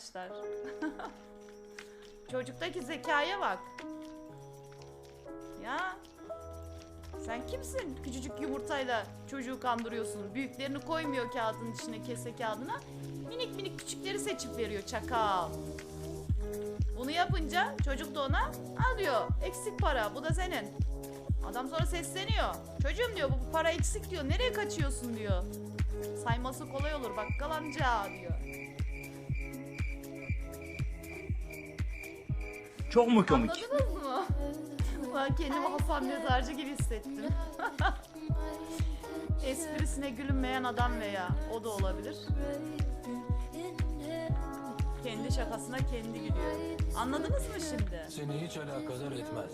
arkadaşlar. Çocuktaki zekaya bak. Ya sen kimsin? Küçücük yumurtayla çocuğu kandırıyorsun. Büyüklerini koymuyor kağıdın içine, kese kağıdına. Minik minik küçükleri seçip veriyor çakal. Bunu yapınca çocuk da ona al diyor. Eksik para bu da senin. Adam sonra sesleniyor. Çocuğum diyor bu para eksik diyor. Nereye kaçıyorsun diyor. Sayması kolay olur bakkal amca diyor. Çok mu komik? Anladınız mı? Ben kendimi Hasan Mezarcı gibi hissettim. Esprisine gülünmeyen adam veya o da olabilir. Kendi şakasına kendi gülüyor. Anladınız mı şimdi? Seni hiç alakadar etmez.